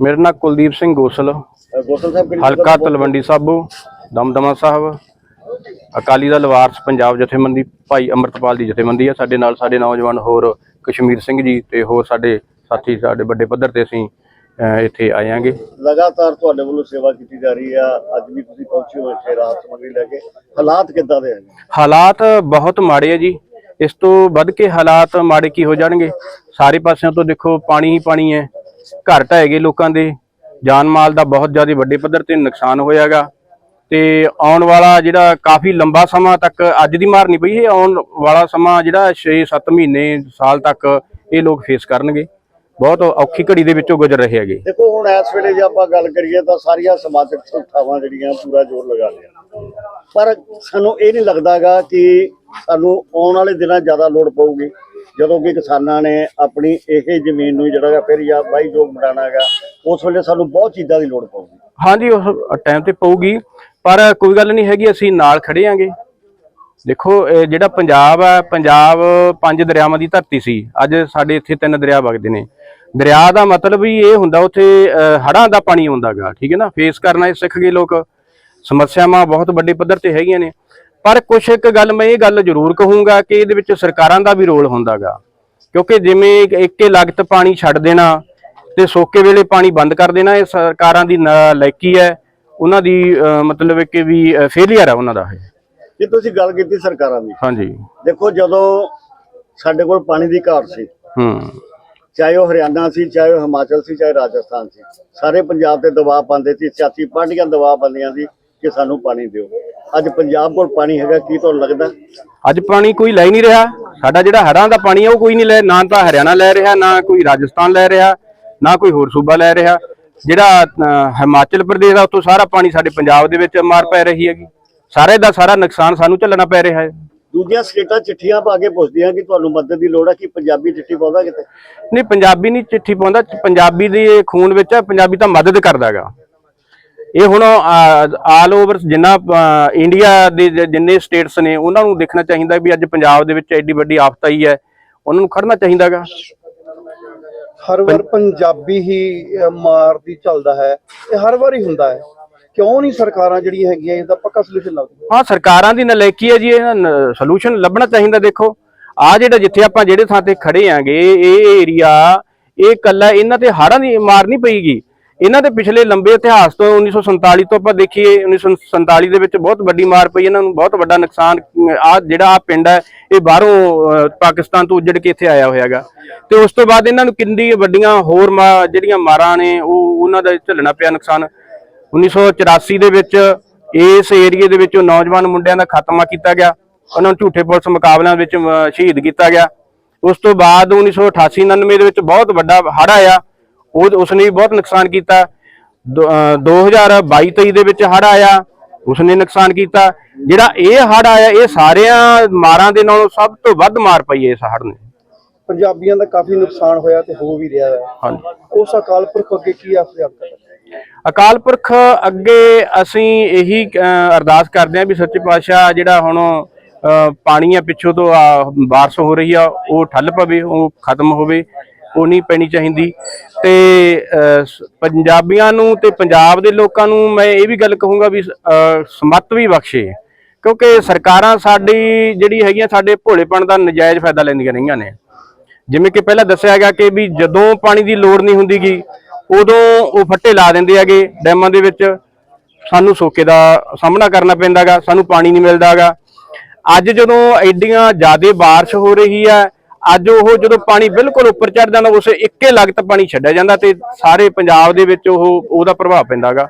ਮੇਰਾ ਨਾਮ ਕੁਲਦੀਪ ਸਿੰਘ ਗੋਸਲ ਗੋਸਲ ਸਾਹਿਬ ਹਲਕਾ ਤਲਵੰਡੀ ਸਾਬੋ ਦਮਦਮਾ ਸਾਹਿਬ ਅਕਾਲੀ ਦਲ ਵਾਰਸ ਪੰਜਾਬ ਜਥੇਬੰਦੀ ਭਾਈ ਅਮਰਤਪਾਲ ਦੀ ਜਥੇਬੰਦੀ ਹੈ ਸਾਡੇ ਨਾਲ ਸਾਡੇ ਨੌਜਵਾਨ ਹੋਰ ਕਸ਼ਮੀਰ ਸਿੰਘ ਜੀ ਤੇ ਹੋਰ ਸਾਡੇ ਸਾਥੀ ਸਾਡੇ ਵੱਡੇ ਪੱਧਰ ਤੇ ਅਸੀਂ ਇੱਥੇ ਆਏ ਆਂਗੇ। ਲਗਾਤਾਰ ਤੁਹਾਡੇ ਵੱਲੋਂ ਸੇਵਾ ਕੀਤੀ ਜਾ ਰਹੀ ਆ ਅੱਜ ਵੀ ਤੁਸੀਂ ਪਹੁੰਚੇ ਹੋ ਇੱਥੇ ਰਾਹਤ ਸਮੱਗਰੀ ਲੈ ਕੇ। ਹਾਲਾਤ ਕਿੱਦਾਂ ਦੇ ਹਨ ਹਾਲਾਤ ਬਹੁਤ ਮਾੜੇ ਆ ਜੀ। ਇਸ ਤੋਂ ਵੱਧ ਕੇ ਹਾਲਾਤ ਮਾੜੇ ਕੀ ਹੋ ਜਾਣਗੇ? ਸਾਰੇ ਪਾਸਿਆਂ ਤੋਂ ਦੇਖੋ ਪਾਣੀ ਹੀ ਪਾਣੀ ਹੈ। ਘਰ ਢਹਿ ਗਏ ਲੋਕਾਂ ਦੇ। ਜਾਨ ਮਾਲ ਦਾ ਬਹੁਤ ਜ਼ਿਆਦਾ ਵੱਡੇ ਪੱਧਰ ਤੇ ਨੁਕਸਾਨ ਹੋਇਆਗਾ ਤੇ ਆਉਣ ਵਾਲਾ ਜਿਹੜਾ ਕਾਫੀ ਲੰਬਾ ਸਮਾਂ ਤੱਕ ਅੱਜ ਦੀ ਮਾਰ ਨਹੀਂ ਪਈ, ਇਹ ਆਉਣ ਵਾਲਾ ਸਮਾਂ ਜਿਹੜਾ 6-7 ਮਹੀਨੇ, ਸਾਲ ਤੱਕ ਇਹ ਲੋਕ ਫੇਸ ਕਰਨਗੇ। ਬਹੁਤ ਔਖੀ ਘੜੀ ਦੇ ਵਿੱਚੋਂ ਗੁਜ਼ਰ ਰਹੇ ਹੈਗੇ। ਦੇਖੋ, ਹੁਣ ਇਸ ਵੇਲੇ ਜੇ ਆਪਾਂ ਗੱਲ ਕਰੀਏ ਤਾਂ ਸਾਰੀਆਂ ਸਮਾਜਿਕ ਸੰਸਥਾਵਾਂ ਜਿਹੜੀਆਂ ਪੂਰਾ ਜ਼ੋਰ ਲਗਾ ਰਹੀਆਂ ਪਰ ਸਾਨੂੰ ਇਹ ਨਹੀਂ ਲੱਗਦਾਗਾ ਕਿ ਸਾਨੂੰ ਆਉਣ ਵਾਲੇ ਦਿਨਾਂ ਜ਼ਿਆਦਾ ਲੋੜ ਪਊਗੀ। ਜਦੋਂ ਕਿ ਕਿਸਾਨਾਂ ਨੇ ਆਪਣੀ ਇਹ ਜ਼ਮੀਨ ਨੂੰ ਜਿਹੜਾ ਫਿਰ ਜਾਂ ਬਾਈ ਜੋਗ ਬਣਾਉਣਾਗਾ ਉਸ ਵੇਲੇ ਸਾਨੂੰ ਬਹੁਤ ਚੀਜ਼ਾਂ ਦੀ ਲੋੜ ਪਊਗੀ। ਹਾਂਜੀ, ਉਸ ਟਾਈਮ ਤੇ ਪਊਗੀ, ਪਰ ਕੋਈ ਗੱਲ ਨਹੀਂ ਹੈਗੀ, ਅਸੀਂ ਨਾਲ ਖੜੇ ਆਂਗੇ। ਦੇਖੋ ਜਿਹੜਾ ਪੰਜਾਬ ਹੈ, ਪੰਜਾਬ ਪੰਜ ਦਰਿਆਵਾਂ ਦੀ ਧਰਤੀ ਸੀ। ਅੱਜ ਸਾਡੇ ਇੱਥੇ ਤਿੰਨ ਦਰਿਆ ਵਗਦੇ ਨੇ। ਦਰਿਆ ਦਾ ਮਤਲਬ ਵੀ ਇਹ ਹੁੰਦਾ, ਉੱਥੇ ਹੜਾਂ ਦਾ ਪਾਣੀ ਆਉਂਦਾਗਾ ਠੀਕ ਹੈ ਨਾ? ਫੇਸ ਕਰਨਾ ਇਹ ਸਿੱਖ ਗਏ ਲੋਕ। ਸਮੱਸਿਆਵਾਂ ਬਹੁਤ ਵੱਡੇ ਪੱਧਰ ਤੇ ਹੈਗੀਆਂ ਨੇ। ਪਰ ਕੁਛ ਇੱਕ ਗੱਲ ਮੈਂ ਇਹ ਗੱਲ ਜ਼ਰੂਰ ਕਹੂੰਗਾ ਕਿ ਇਹਦੇ ਵਿੱਚ ਸਰਕਾਰਾਂ ਦਾ ਵੀ ਰੋਲ ਹੁੰਦਾਗਾ। ਕਿਉਂਕਿ ਜਿਵੇਂ ਇੱਕ- ਲਗਤ ਪਾਣੀ ਛੱਡ ਦੇਣਾ ਤੇ ਸੋਕੇ ਵੇਲੇ ਪਾਣੀ ਬੰਦ ਕਰ ਦੇਣਾ ਇਹ ਸਰਕਾਰਾਂ ਦੀ ਲਾਇਕੀ ਹੈ। ਉਹਨਾਂ ਦੀ ਮਤਲਬ ਕਿ ਵੀ ਫੇਲਿਅਰ ਹੈ ਉਹਨਾਂ ਦਾ ਇਹ। ਜੇ ਤੁਸੀਂ ਗੱਲ ਕੀਤੀ ਸਰਕਾਰਾਂ ਦੀ। ਹਾਂਜੀ। ਦੇਖੋ ਜਦੋਂ ਸਾਡੇ ਕੋਲ ਪਾਣੀ ਦੀ ਘਾਟ ਸੀ ਹੂੰ। ਚਾਹੇ ਉਹ ਹਰਿਆਣਾ ਸੀ ਚਾਹੇ ਉਹ ਹਿਮਾਚਲ ਸੀ ਚਾਹੇ ਰਾਜਸਥਾਨ ਸੀ ਸਾਰੇ ਪੰਜਾਬ ਤੇ ਦਬਾਅ ਪਾਉਂਦੇ ਸੀ ਸਿਆਸੀ ਪਾਰਟੀਆਂ ਦਬਾਅ ਪਾਉਂਦੀਆਂ ਸੀ। ਕਿ ਸਾਨੂੰ ਪਾਣੀ ਦਿਓ। ਅੱਜ ਪੰਜਾਬ ਕੋਲ ਪਾਣੀ ਹੈਗਾ ਕੀ ਤੁਹਾਨੂੰ ਲੱਗਦਾ? ਅੱਜ ਪਾਣੀ ਕੋਈ ਲੈ ਨਹੀਂ ਰਿਹਾ। ਸਾਡਾ ਜਿਹੜਾ ਹੜ੍ਹਾਂ ਦਾ ਪਾਣੀ ਹੈ ਉਹ ਕੋਈ ਨਹੀਂ ਲੈ ਨਾ ਤਾਂ ਹਰਿਆਣਾ ਲੈ ਰਿਹਾ ਨਾ ਕੋਈ ਰਾਜਸਥਾਨ ਲੈ ਰਿਹਾ ਨਾ ਕੋਈ ਹੋਰ ਸੂਬਾ ਲੈ ਰਿਹਾ। ਜਿਹੜਾ ਹਿਮਾਚਲ ਪ੍ਰਦੇਸ਼ ਦਾ ਉੱਥੋਂ ਸਾਰਾ ਪਾਣੀ ਸਾਡੇ ਪੰਜਾਬ ਦੇ ਵਿੱਚ ਮਾਰ ਪੈ ਰਹੀ ਹੈਗੀ। ਸਾਰੇ ਦਾ ਸਾਰਾ ਨੁਕਸਾਨ ਸਾਨੂੰ ਝੱਲਣਾ ਪੈ ਰਿਹਾ ਹੈ। ਦੂਜੀਆਂ ਸਟੇਟਾਂ ਚਿੱਠੀਆਂ ਪਾ ਕੇ ਪੁੱਛਦੀਆਂ ਕਿ ਤੁਹਾਨੂੰ ਮਦਦ ਦੀ ਲੋੜ ਹੈ ਕਿ ਪੰਜਾਬੀ ਚਿੱਠੀ ਪਾਉਂਦਾ ਕਿਤੇ? ਨਹੀਂ ਪੰਜਾਬੀ ਨਹੀਂ ਚਿੱਠੀ ਪਾਉਂਦਾ ਪੰਜਾਬੀ ਦੇ ਖੂਨ ਵਿੱਚ ਹੈ ਪੰਜਾਬੀ ਤਾਂ ਮਦਦ ਕਰਦਾਗਾ ਇਹ ਹੁਣ ਆਲ ਓਵਰ ਜਿੰਨਾ ਇੰਡੀਆ ਦੇ ਜਿੰਨੇ ਸਟੇਟਸ ਨੇ ਉਹਨਾਂ ਨੂੰ ਦੇਖਣਾ ਚਾਹੀਦਾ ਵੀ ਅੱਜ ਪੰਜਾਬ ਦੇ ਵਿੱਚ ਐਡੀ ਵੱਡੀ ਆਫਤ ਆਈ ਹੈ। ਉਹਨਾਂ ਨੂੰ ਖੜਨਾ ਚਾਹੀਦਾਗਾ ਹਰ ਵਾਰ ਪੰਜਾਬੀ ਹੀ ਮਾਰ ਦੀ ਚੱਲਦਾ ਹੈ ਇਹ ਹਰ ਵਾਰ ਹੀ ਹੁੰਦਾ ਹੈ। ਕਿਉਂ ਨਹੀਂ ਸਰਕਾਰਾਂ ਜਿਹੜੀਆਂ ਹੈਗੀਆਂ ਇਹਦਾ ਪੱਕਾ ਸੋਲੂਸ਼ਨ ਲੱਭਦੀਆਂ ਹਾਂ। ਸਰਕਾਰਾਂ ਦੀ ਨਲਾਇਕੀ ਹੈ ਜੀ ਇਹ ਸੋਲੂਸ਼ਨ ਲੱਭਣਾ ਚਾਹੀਦਾ ਦੇਖੋ। ਆ ਜਿਹੜਾ ਜਿੱਥੇ ਆਪਾਂ ਜਿਹੜੇ ਥਾਂ ਤੇ ਖੜੇ ਆਂਗੇ ਇਹ ਏਰੀਆ ਇਹ ਕੱਲਾ ਇਹਨਾਂ ਤੇ ਹਾੜਾਂ ਦੀ ਮਾਰ ਨਹੀਂ ਪਈਗੀ। ਇਹਨਾਂ ਦੇ ਪਿਛਲੇ ਲੰਬੇ ਇਤਿਹਾਸ ਤੋਂ 1947 ਤੋਂ ਆਪਾਂ ਦੇਖੀਏ 1947 ਦੇ ਵਿੱਚ ਬਹੁਤ ਵੱਡੀ ਮਾਰ ਪਈ, ਇਹਨਾਂ ਨੂੰ ਬਹੁਤ ਵੱਡਾ ਨੁਕਸਾਨ ਆ ਜਿਹੜਾ ਆ ਪਿੰਡ ਹੈ, ਇਹ ਬਾਹਰੋਂ ਪਾਕਿਸਤਾਨ ਤੋਂ ਉੱਜੜ ਕੇ ਇੱਥੇ ਆਇਆ ਹੋਇਆਗਾ। ਤੇ ਉਸ ਤੋਂ ਬਾਅਦ ਇਹਨਾਂ ਨੂੰ ਕਿੰਨੀ ਵੱਡੀਆਂ ਹੋਰ ਮਾ- ਜਿਹੜੀਆਂ ਮਾਰਾਂ ਨੇ, ਉਹ ਉਹਨਾਂ ਦਾ ਝੱਲਣਾ ਪਿਆ ਨੁਕਸਾਨ। 1984 ਦੇ ਵਿੱਚ ਇਸ ਏਰੀਏ ਦੇ ਵਿੱਚੋਂ ਨੌਜਵਾਨ ਮੁੰਡਿਆਂ ਦਾ ਖਾਤਮਾ ਕੀਤਾ ਗਿਆ। ਉਹਨਾਂ ਨੂੰ ਝੂਠੇ ਪੁਲਿਸ ਮੁਕਾਬਲਿਆਂ ਵਿੱਚ ਸ਼ਹੀਦ ਕੀਤਾ ਗਿਆ। ਉਸ ਤੋਂ ਬਾਅਦ 1988 99 ਦੇ ਵਿੱਚ ਬਹੁਤ ਵੱਡਾ ਹੜ੍ਹ ਆਇਆ। ਉਹ ਉਸਨੇ ਵੀ ਬਹੁਤ ਨੁਕਸਾਨ ਕੀਤਾ। ਦੋ- ਅਹ, 2022 23 ਦੇ ਵਿੱਚ ਹੜ੍ਹ ਆਇਆ ਉਸਨੇ ਨੁਕਸਾਨ ਕੀਤਾ। ਜਿਹੜਾ ਇਹ ਹੜ੍ਹ ਆਇਆ ਇਹ ਸਾਰਿਆਂ ਮਾਰਾਂ ਦੇ ਨਾਲੋਂ ਸਭ ਤੋਂ ਵੱਧ ਮਾਰ ਪਈ ਇਸ ਹੜ੍ਹ ਨੇ। ਪੰਜਾਬੀਆਂ ਦਾ ਕਾਫੀ ਨੁਕਸਾਨ ਹੋਇਆ ਤੇ ਹੋ ਵੀ ਰਿਹਾ ਹੈ। ਹਾਂਜੀ। ਉਸ ਅਕਾਲ ਪੁਰਖ ਅੱਗੇ ਕੀ ਹੈ ਅਕਾਲ ਪੁਰਖ ਅੱਗੇ ਅਸੀਂ ਇਹੀ ਅਰਦਾਸ ਕਰਦੇ ਹਾਂ ਵੀ ਸੱਚੇ ਪਾਤਸ਼ਾਹ ਜਿਹੜਾ ਹੁਣ ਪਾਣੀ ਆ ਪਿੱਛੋਂ ਤੋਂ ਬਾਰਿਸ਼ ਹੋ ਰਹੀ ਆ ਉਹ ਠੱਲ ਪਵੇ ਉਹ ਖਤਮ ਹੋਵੇ। ਉਹ ਨਹੀਂ ਪੈਣੀ ਚਾਹੀਦੀ। ਤੇ ਪੰਜਾਬੀਆਂ ਨੂੰ ਤੇ ਪੰਜਾਬ ਦੇ ਲੋਕਾਂ ਨੂੰ ਮੈਂ ਇਹ ਵੀ ਗੱਲ ਕਹੂੰਗਾ ਵੀ ਸਮੱਤ ਵੀ ਬਖਸ਼ੇ। ਕਿਉਂਕਿ ਸਰਕਾਰਾਂ ਸਾਡੀ ਜਿਹੜੀ ਹੈਗੀਆਂ, ਸਾਡੇ ਭੋਲੇਪਣ ਦਾ ਨਜਾਇਜ਼ ਫਾਇਦਾ ਲੈਂਦੀਆਂ ਰਹੀਆਂ ਨੇ। ਜਿਵੇਂ ਕਿ ਪਹਿਲਾਂ ਦੱਸਿਆ ਗਿਆ ਕਿ ਵੀ ਜਦੋਂ ਪਾਣੀ ਦੀ ਲੋੜ ਨਹੀਂ ਹੁੰਦੀਗੀ ਉਦੋਂ ਉਹ ਫੱਟੇ ਲਾ ਦਿੰਦੇ ਹੈਗੇ ਡੈਮਾਂ ਦੇ ਵਿੱਚ। ਸਾਨੂੰ ਸੋਕੇ ਦਾ ਸਾਹਮਣਾ ਕਰਨਾ ਪੈਂਦਾਗਾ ਸਾਨੂੰ ਪਾਣੀ ਨਹੀਂ ਮਿਲਦਾਗਾ ਅੱਜ ਜਦੋਂ ਐਡੀਆਂ ਜ਼ਿਆਦਾ ਬਾਰਿਸ਼ ਹੋ ਰਹੀ ਹੈ ਅੱਜ ਉਹ ਜਦੋਂ ਪਾਣੀ ਬਿਲਕੁਲ ਉੱਪਰ ਚੜ ਜਾਂਦਾ ਉਸ ਇੱਕੇ ਲਗਤ ਪਾਣੀ ਛੱਡਿਆ ਜਾਂਦਾ ਤੇ ਸਾਰੇ ਪੰਜਾਬ ਦੇ ਵਿੱਚ ਉਹ ਉਹਦਾ ਪ੍ਰਭਾਵ ਪੈਂਦਾਗਾ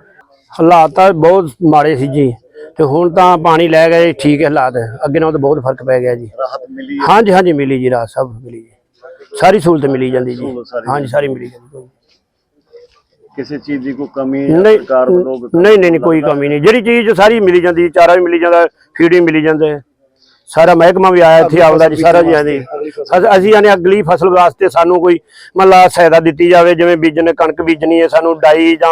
ਹਾਲਾਤ ਤਾਂ ਬਹੁਤ ਮਾੜੇ ਸੀ ਜੀ। ਤੇ ਹੁਣ ਤਾਂ ਪਾਣੀ ਲੈ ਗਏ ਠੀਕ ਹੈ ਹਾਲਾਤ। ਅੱਗੇ ਨਾਲੋਂ ਤਾਂ ਬਹੁਤ ਫ਼ਰਕ ਪੈ ਗਿਆ ਜੀ। ਰਾਹਤ ਮਿਲੀ ਹਾਂਜੀ ਹਾਂਜੀ ਮਿਲੀ ਜੀ ਰਾਤ ਸਭ ਮਿਲੀ ਜੀ। ਸਾਰੀ ਸਹੂਲਤ ਮਿਲੀ ਜਾਂਦੀ ਜੀ। ਹਾਂਜੀ ਸਾਰੀ ਮਿਲੀ ਜਾਂਦੀ ਕਿਸੇ ਚੀਜ਼ ਦੀ ਕੋਈ ਕਮੀ ਨਹੀਂ ਸਰਕਾਰ ਵੱਲੋਂ ਨਹੀਂ ਨਹੀਂ ਨਹੀਂ, ਕੋਈ ਕਮੀ ਨਹੀਂ। ਜਿਹੜੀ ਚੀਜ਼ ਸਾਰੀ ਮਿਲੀ ਜਾਂਦੀ ਚਾਰਾ ਵੀ ਮਿਲੀ ਜਾਂਦਾ ਫੀਡ ਵੀ ਮਿਲੀ ਜਾਂਦੇ। ਸਾਰਾ ਮਹਿਕਮਾ ਵੀ ਆਇਆ ਇੱਥੇ ਆਉਂਦਾ ਜੀ ਸਾਰਾ ਜੀ ਹਾਂਜੀ ਅਸ- ਅਸੀਂ ਆਨੇ ਅਗਲੀ ਫਸਲ ਵਾਸਤੇ ਸਾਨੂੰ ਕੋਈ ਮਤਲਬ ਸਹਾਇਤਾ ਦਿੱਤੀ ਜਾਵੇ ਜਿਵੇਂ ਬੀਜਣ ਕਣਕ ਬੀਜਣੀ ਹੈ ਸਾਨੂੰ ਡਾਈ ਜਾਂ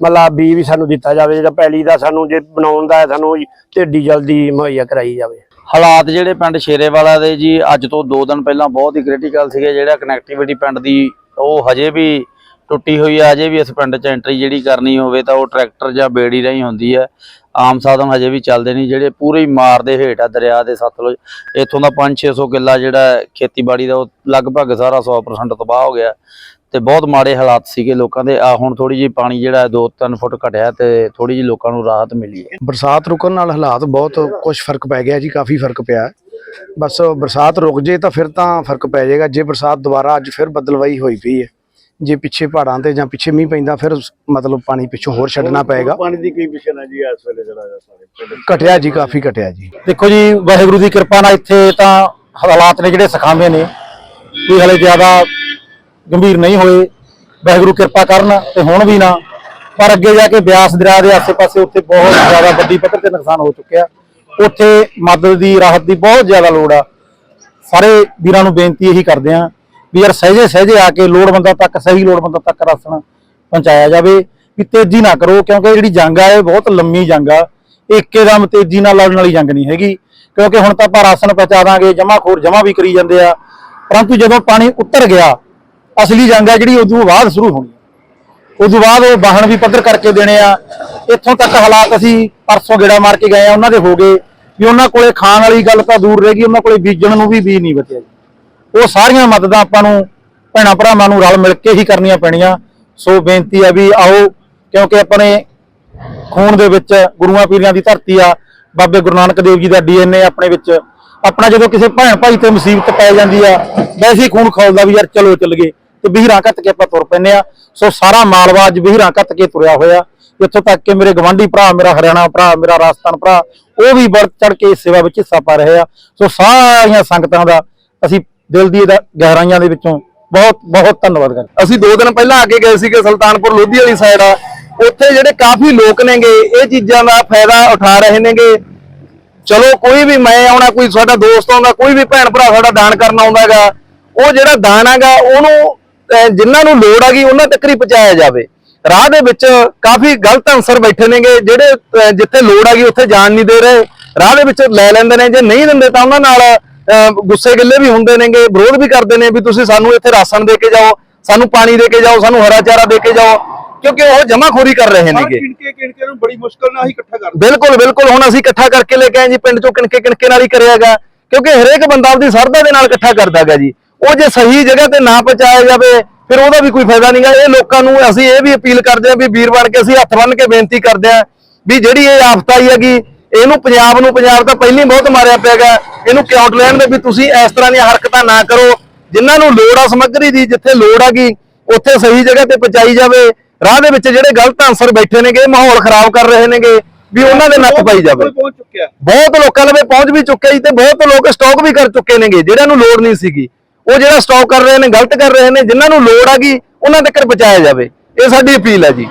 ਮਤਲਬ ਬੀ ਵੀ ਸਾਨੂੰ ਦਿੱਤਾ ਜਾਵੇ ਜਿਹੜਾ ਪੈਲੀ ਦਾ ਸਾਨੂੰ ਜੇ ਬਣਾਉਣ ਦਾ ਹੈ ਸਾਨੂੰ ਤੇ ਡੀਜ਼ਲ ਦੀ ਮੁਹੱਈਆ ਕਰਾਈ ਜਾਵੇ। ਹਾਲਾਤ ਜਿਹੜੇ ਪਿੰਡ ਸ਼ੇਰੇਵਾਲਾ ਦੇ ਜੀ ਅੱਜ ਤੋਂ 2 ਦਿਨ ਪਹਿਲਾਂ ਬਹੁਤ ਹੀ ਕ੍ਰਿਟੀਕਲ ਸੀਗੇ ਜਿਹੜਾ ਕਨੈਕਟੀਵਿਟੀ ਪਿੰਡ ਦੀ ਉਹ ਹਜੇ ਵੀ ਟੁੱਟੀ ਹੋਈ ਆ, ਅਜੇ ਵੀ ਇਸ ਪਿੰਡ 'ਚ ਐਂਟਰੀ ਜਿਹੜੀ ਕਰਨੀ ਹੋਵੇ ਤਾਂ ਉਹ ਟਰੈਕਟਰ ਜਾਂ ਬੇੜੀ ਰਾਹੀਂ ਹੁੰਦੀ ਹੈ ਆਮ ਸਾਧਨ ਹਜੇ ਵੀ ਚੱਲਦੇ ਨਹੀਂ, ਜਿਹੜੇ ਪੂਰੀ ਮਾਰ ਦੇ ਹੇਠ ਆ ਦਰਿਆ ਦੇ ਸਤਲੁਜ। ਇੱਥੋਂ ਦਾ 5-600 ਕਿੱਲਾ ਜਿਹੜਾ ਖੇਤੀਬਾੜੀ ਦਾ ਉਹ ਲਗਭਗ ਸਾਰਾ 100% ਤਬਾਹ ਹੋ ਗਿਆ। ਤੇ ਬਹੁਤ ਮਾੜੇ ਹਾਲਾਤ ਸੀਗੇ ਲੋਕਾਂ ਦੇ। ਆ ਹੁਣ ਥੋੜੀ ਜਿਹੀ ਪਾਣੀ ਜਿਹੜਾ 2-3 ਫੁੱਟ ਘਟਿਆ ਤੇ ਥੋੜੀ ਜਿਹੀ ਲੋਕਾਂ ਨੂੰ ਰਾਹਤ ਮਿਲੀ ਹੈ। ਬਰਸਾਤ ਰੁਕਣ ਨਾਲ ਹਾਲਾਤ ਬਹੁਤ ਕੁਝ ਫ਼ਰਕ ਪੈ ਗਿਆ ਜੀ, ਕਾਫੀ ਫ਼ਰਕ ਪਿਆ ਬਸ ਬਰਸਾਤ ਰੁਕ ਜੇ ਤਾਂ ਫਿਰ ਤਾਂ ਫ਼ਰਕ ਪੈ ਜਾਏਗਾ। ਜੇ ਬਰਸਾਤ ਦੁਬਾਰਾ ਅੱਜ ਫਿਰ ਬਦਲਵਾਈ ਹੋਈ ਪਈ ਹੈ। ਜੇ ਪਿੱਛੇ ਪਹਾੜਾਂ ਤੇ ਜਾਂ ਪਿੱਛੇ ਮੀਂਹ ਪੈਂਦਾ ਫਿਰ ਮਤਲਬ ਪਾਣੀ ਪਿੱਛੋਂ ਹੋਰ ਛੱਡਣਾ ਪਏਗਾ। ਪਾਣੀ ਦੀ ਕੀ ਮਿਸ਼ਨ ਹੈ ਜੀ ਇਸ ਵੇਲੇ ਜਿਹੜਾ ਸਾਰੇ? ਘਟਿਆ ਜੀ ਕਾਫੀ ਘਟਿਆ ਜੀ। ਦੇਖੋ ਜੀ ਵਾਹਿਗੁਰੂ ਦੀ ਕਿਰਪਾ ਨਾਲ ਇੱਥੇ ਤਾਂ ਹਾਲਾਤ ਨੇ ਜਿਹੜੇ ਸਿਖਾਉਂਦੇ ਨੇ ਕਿ ਹਲੇ ਜ਼ਿਆਦਾ ਗੰਭੀਰ ਨਹੀਂ ਹੋਏ। ਵਾਹਿਗੁਰੂ ਕਿਰਪਾ ਕਰਨ ਤੇ ਹੁਣ ਵੀ ਨਾ ਪਰ ਅੱਗੇ ਜਾ ਕੇ ਬਿਆਸ ਦਰਿਆ ਦੇ ਆਸੇ-ਪਾਸੇ ਉੱਥੇ ਬਹੁਤ ਜ਼ਿਆਦਾ ਵੱਡੀ ਪੱਧਰ ਤੇ ਨੁਕਸਾਨ ਹੋ ਚੁੱਕਿਆ। ਉੱਥੇ ਮਦਦ ਦੀ ਰਾਹਤ ਦੀ ਬਹੁਤ ਜ਼ਿਆਦਾ ਲੋੜ ਆ। ਸਾਰੇ ਵੀਰਾਂ ਨੂੰ ਬੇਨਤੀ ਇਹੀ ਕਰਦੇ ਆ ਵੀ ਯਾਰ ਸਹਿਜੇ ਸਹਿਜੇ ਆ ਕੇ ਲੋੜਵੰਦਾਂ ਤੱਕ, ਸਹੀ ਲੋੜਵੰਦਾਂ ਤੱਕ ਰਾਸ਼ਨ ਪਹੁੰਚਾਇਆ ਜਾਵੇ, ਵੀ ਤੇਜ਼ੀ ਨਾ ਕਰੋ, ਕਿਉਂਕਿ ਜਿਹੜੀ ਜੰਗ ਆ, ਇਹ ਬਹੁਤ ਲੰਮੀ ਜੰਗ ਆ। ਇਹ ਇੱਕੇਦਮ ਤੇਜ਼ੀ ਨਾਲ ਲੜਨ ਵਾਲੀ ਜੰਗ ਨਹੀਂ ਹੈਗੀ, ਕਿਉਂਕਿ ਹੁਣ ਤਾਂ ਆਪਾਂ ਰਾਸ਼ਨ ਪਹੁੰਚਾ ਦਾਂਗੇ, ਜਮਾਖੋਰ ਜਮਾ ਵੀ ਕਰੀ ਜਾਂਦੇ ਆ। ਪਰੰਤੂ ਜਦੋਂ ਪਾਣੀ ਉੱਤਰ ਗਿਆ, ਅਸਲੀ ਜੰਗ ਆ ਜਿਹੜੀ ਉਦੋਂ ਬਾਅਦ ਸ਼ੁਰੂ ਹੋਣੀ ਉਦੋਂ ਬਾਅਦ ਉਹ ਵਾਹਨ ਵੀ ਪੱਧਰ ਕਰਕੇ ਦੇਣੇ ਆ। ਇੱਥੋਂ ਤੱਕ ਹਾਲਾਤ ਅਸੀਂ ਪਰਸੋਂ ਗੇੜਾ ਮਾਰ ਕੇ ਗਏ ਆ, ਉਹਨਾਂ ਦੇ ਹੋ ਗਏ। ਵੀ ਉਹਨਾਂ ਕੋਲੇ ਖਾਣ ਵਾਲੀ ਗੱਲ ਤਾਂ ਦੂਰ ਰਹਿ ਗਈ, ਉਹਨਾਂ ਕੋਲੇ ਬੀਜਣ ਨੂੰ ਵੀ ਬੀਜ ਨਹੀਂ ਬਚਿਆ ਜੀ। ਉਹ ਸਾਰੀਆਂ ਮਦਦਾਂ ਆਪਾਂ ਨੂੰ ਭੈਣਾਂ ਭਰਾਵਾਂ ਨੂੰ ਰਲ ਮਿਲ ਕੇ ਹੀ ਕਰਨੀਆਂ ਪੈਣੀਆਂ। ਸੋ ਬੇਨਤੀ ਆ ਵੀ ਆਓ, ਕਿਉਂਕਿ ਆਪਣੇ ਖੂਨ ਦੇ ਵਿੱਚ ਗੁਰੂਆਂ ਪੀਰਾਂ ਦੀ ਧਰਤੀ ਆ, ਬਾਬੇ ਗੁਰੂ ਨਾਨਕ ਦੇਵ ਜੀ ਦਾ ਡੀਐਨਏ ਆਪਣੇ ਵਿੱਚ। ਆਪਣਾ ਜਦੋਂ ਕਿਸੇ ਭੈਣ ਭਾਈ ਤੇ ਮੁਸੀਬਤ ਪੈ ਜਾਂਦੀ ਆ, ਵੈਸੇ ਹੀ ਖੂਨ ਖੋਲਦਾ ਵੀ ਯਾਰ ਚਲੋ ਚੱਲ ਗਏ, ਤੇ ਬਹੀਰਾਂ ਕੱਤ ਕੇ ਆਪਾਂ ਤੁਰ ਪੈਂਦੇ ਆ। ਸੋ ਸਾਰਾ ਮਾਲਵਾ ਅੱਜ ਬਹੀਰਾਂ ਕੱਤ ਕੇ ਤੁਰਿਆ ਹੋਇਆ। ਇੱਥੋਂ ਤੱਕ ਕਿ ਮੇਰੇ ਗਵਾਂਢੀ ਭਰਾ, ਮੇਰਾ ਹਰਿਆਣਾ ਭਰਾ, ਮੇਰਾ ਰਾਜਸਥਾਨ ਭਰਾ, ਉਹ ਵੀ ਵੱਧ ਚੜ ਕੇ ਇਸ ਸੇਵਾ ਵਿੱਚ ਹਿੱਸਾ ਪਾ ਰਹੇ ਆ। ਸੋ ਸਾਰੀਆਂ ਸੰਗਤਾਂ ਦਾ ਅਸੀਂ ਦਿਲ ਦੀ ਗਹਿਰਾਈਆਂ ਦੇ ਵਿੱਚੋਂ ਬਹੁਤ ਬਹੁਤ ਧੰਨਵਾਦ ਕਰਦੇ। ਅਸੀਂ ਦੋ ਦਿਨ ਪਹਿਲਾਂ ਆ ਕੇ ਗਏ ਸੀਗੇ ਸੁਲਤਾਨਪੁਰ ਲੋਧੀ ਵਾਲੀ ਸਾਈਡ ਆ। ਉੱਥੇ ਜਿਹੜੇ ਕਾਫੀ ਲੋਕ ਨੇਗੇ, ਇਹ ਚੀਜ਼ਾਂ ਦਾ ਫਾਇਦਾ ਉਠਾ ਰਹੇ ਨੇਗੇ। ਚਲੋ ਕੋਈ ਵੀ ਮੈਂ ਆਉਣਾ, ਕੋਈ ਸਾਡਾ ਦੋਸਤ ਆਉਂਦਾ, ਕੋਈ ਵੀ ਭੈਣ ਭਰਾ ਸਾਡਾ ਦਾਨ ਕਰਨ ਆਉਂਦਾਗਾ ਉਹ ਜਿਹੜਾ ਦਾਨ ਹੈਗਾ, ਉਹਨੂੰ, ਅਹ, ਜਿਨ੍ਹਾਂ ਨੂੰ ਲੋੜ ਹੈਗੀ, ਉਹਨਾਂ ਤੱਕ ਹੀ ਪਹੁੰਚਾਇਆ ਜਾਵੇ। ਰਾਹ ਦੇ ਵਿੱਚ ਕਾਫੀ ਗਲਤ ਅਨਸਰ ਬੈਠੇ ਨੇਗੇ, ਜਿਹੜੇ ਜਿੱਥੇ ਲੋੜ ਹੈਗੀ, ਉੱਥੇ ਜਾਣ ਨਹੀਂ ਦੇ ਰਹੇ। ਰਾਹ ਦੇ ਵਿੱਚ ਲੈ ਲੈਂਦੇ ਨੇ, ਜੇ ਨਹੀਂ ਦਿੰਦੇ ਤਾਂ ਉਹਨਾਂ ਨਾਲ ਗੁੱਸੇ ਗਿੱਲੇ ਵੀ ਹੁੰਦੇ ਨੇਗੇ ਵਿਰੋਧ ਵੀ ਕਰਦੇ ਨੇ ਵੀ ਤੁਸੀਂ ਸਾਨੂੰ ਇੱਥੇ ਰਾਸ਼ਨ ਦੇ ਕੇ ਜਾਓ ਸਾਨੂੰ ਪਾਣੀ ਦੇ ਕੇ ਜਾਓ ਸਾਨੂੰ ਹਰਾ ਚਾਰਾ ਦੇ ਕੇ ਜਾਓ ਕਿਉਂਕਿ ਉਹ ਜਮਾਖੋਰੀ ਕਰ ਰਹੇ ਨੇਗੇ। ਕਿਣਕੇ ਕਿਣਕੇ ਨੂੰ ਬੜੀ ਮੁਸ਼ਕਲ ਨਾਲ ਹੀ ਇਕੱਠਾ ਕਰਦੇ। ਬਿਲਕੁਲ ਬਿਲਕੁਲ ਹੁਣ ਅਸੀਂ ਇਕੱਠਾ ਕਰਕੇ ਲੈ ਕੇ ਆਏ ਜੀ ਪਿੰਡ ਚੋਂ ਕਿਣਕੇ ਕਿਣਕੇ ਨਾਲ ਹੀ ਕਰਿਆਗਾ ਕਿਉਂਕਿ ਹਰੇਕ ਬੰਦਾ ਆਪਦੀ ਸਰਦਾ ਦੇ ਨਾਲ ਇਕੱਠਾ ਕਰਦਾਗਾ ਜੀ। ਉਹ ਜੇ ਸਹੀ ਜਗ੍ਹਾ ਤੇ ਨਾ ਪਹੁੰਚਾਇਆ ਜਾਵੇ ਫਿਰ ਉਹਦਾ ਵੀ ਕੋਈ ਫਾਇਦਾ ਨਹੀਂਗਾ ਇਹ ਲੋਕਾਂ ਨੂੰ ਅਸੀਂ ਇਹ ਵੀ ਅਪੀਲ ਕਰਦੇ ਹਾਂ ਵੀ ਵੀਰ ਬਣ ਕੇ ਅਸੀਂ ਹੱਥ ਬੰਨ੍ਹ ਕੇ ਬੇਨਤੀ ਕਰਦੇ ਹਾਂ ਵੀ ਜਿਹੜੀ ਇਹ ਆਫਤ ਆਈ ਹੈਗੀ ਇਹਨੂੰ ਪੰਜਾਬ ਨੂੰ ਪੰਜਾਬ ਤਾਂ ਪਹਿਲਾਂ ਬਹੁਤ ਮਾਰਿਆ ਪਿਆਗਾ ਇਹਨੂੰ ਕਿਉਂਟ ਲੈਣ ਦੇ ਵੀ ਤੁਸੀਂ ਇਸ ਤਰ੍ਹਾਂ ਦੀਆਂ ਹਰਕਤਾਂ ਨਾ ਕਰੋ। ਜਿਨ੍ਹਾਂ ਨੂੰ ਲੋੜ ਆ ਸਮੱਗਰੀ ਦੀ ਜਿੱਥੇ ਲੋੜ ਹੈਗੀ ਉੱਥੇ ਸਹੀ ਜਗ੍ਹਾ ਤੇ ਪਹੁੰਚਾਈ ਜਾਵੇ। ਰਾਹ ਦੇ ਵਿੱਚ ਜਿਹੜੇ ਗਲਤ ਅਨਸਰ ਬੈਠੇ ਨੇਗੇ ਮਾਹੌਲ ਖਰਾਬ ਕਰ ਰਹੇ ਨੇਗੇ ਵੀ ਉਹਨਾਂ ਦੇ ਨੱਥ ਪਾਈ ਜਾਵੇ। ਚੁੱਕਿਆ। ਬਹੁਤ ਲੋਕਾਂ ਲਵੇ ਪਹੁੰਚ ਵੀ ਚੁੱਕੇ ਜੀ ਤੇ ਬਹੁਤ ਲੋਕ ਸਟਾਕ ਵੀ ਕਰ ਚੁੱਕੇ ਨੇਗੇ ਜਿਹੜਿਆਂ ਨੂੰ ਲੋੜ ਨਹੀਂ ਸੀਗੀ। ਉਹ ਜਿਹੜਾ ਸਟਾਕ ਕਰ ਰਹੇ ਨੇ ਗਲਤ ਕਰ ਰਹੇ ਨੇ ਜਿਨ੍ਹਾਂ ਨੂੰ ਲੋੜ ਹੈਗੀ ਉਹਨਾਂ ਤੱਕ ਪਹੁੰਚਾਇਆ ਜਾਵੇ। ਇਹ ਸਾਡੀ ਅਪੀਲ ਹੈ ਜੀ।